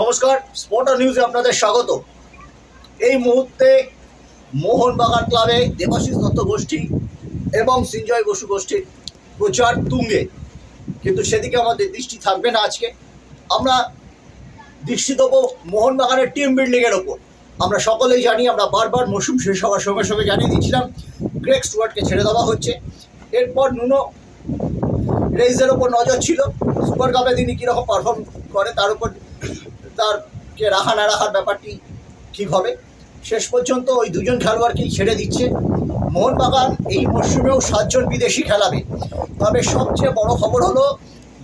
নমস্কার স্পটার নিউজে আপনাদের স্বাগত। এই মুহূর্তে মোহনবাগান ক্লাবে দেবাশিস দত্ত গোষ্ঠী এবং সিঞ্জয় বসু গোষ্ঠীর প্রচার তুঙ্গে। কিন্তু সেদিকে আমাদের দৃষ্টি থাকবে না আজকে। আমরা দৃষ্টি দেবো মোহনবাগানের টিম বিল্ডিংয়ের ওপর। আমরা সকলেই জানি, আমরা বারবার মৌসুম শেষ হওয়ার সঙ্গে সঙ্গে জানিয়ে দিয়েছিলাম গ্রেক স্টুয়ার্টকে ছেড়ে দেওয়া হচ্ছে। এরপর নুনো রেইজের ওপর নজর ছিল। সুপার কাপে তিনি কীরকম পারফর্ম করে, তার উপর তারকে রাখা না রাখার ব্যাপারটি ঠিক হবে। শেষ পর্যন্ত ওই দুজন খেলোয়াড়কেই ছেড়ে দিচ্ছে। মোহনবাগান এই মরশুমেও সাতজন বিদেশি খেলাবে। তবে সবচেয়ে বড় খবর হলো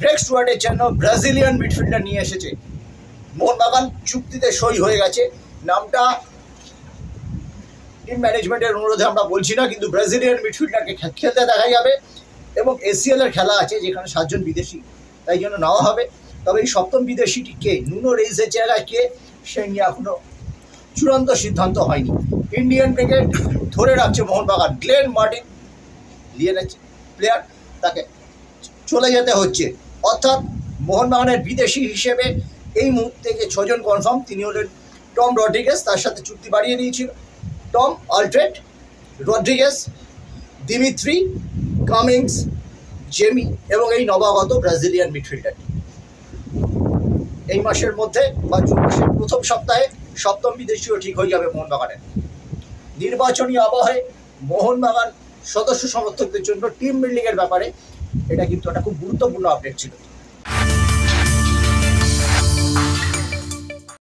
গ্রেক স্টুয়ার্টের জন্য ব্রাজিলিয়ান মিডফিল্ডার নিয়ে এসেছে। মোহনবাগান চুক্তিতে সই হয়ে গেছে। নামটা টিম ম্যানেজমেন্টের অনুরোধে আমরা বলছি না, কিন্তু ব্রাজিলিয়ান মিডফিল্ডারকে খেলতে দেখা যাবে। এবং এসিএলের খেলা আছে, যেখানে সাতজন বিদেশি, তাই জন্য নেওয়া হবে। তবে এই সপ্তম বিদেশিটি কে? নুনো রেইজের জায়গায় কে? সে নিয়ে এখনও চূড়ান্ত সিদ্ধান্ত হয়নি। ইন্ডিয়ান ক্রিকেট ধরে রাখছে মোহনবাগান। গ্লেন মার্টিন লিয়েনের প্লেয়ার, তাকে চলে যেতে হচ্ছে। অর্থাৎ মোহনবাগানের বিদেশি হিসেবে এই মুহূর্তে যে ছজন কনফার্ম তিনি হলেন টম রড্রিগেস তার সাথে চুক্তি বাড়িয়ে দিয়েছিল। Tom Aldred Rodriguez Dimitri, Cummings, Jamie এবং এই নবাগত ব্রাজিলিয়ান মিডফিল্ডার। এই মাসের মধ্যে বা জুন মাসের প্রথম সপ্তাহে সপ্তম বিদেশিও ঠিক হয়ে যাবে মোহনবাগানের নির্বাচনী আবহে মোহনবাগান সদস্য সমর্থকদের জন্য টিম বিল্ডিংয়ের ব্যাপারে এটা কিন্তু একটা খুব গুরুত্বপূর্ণ আপডেট ছিল।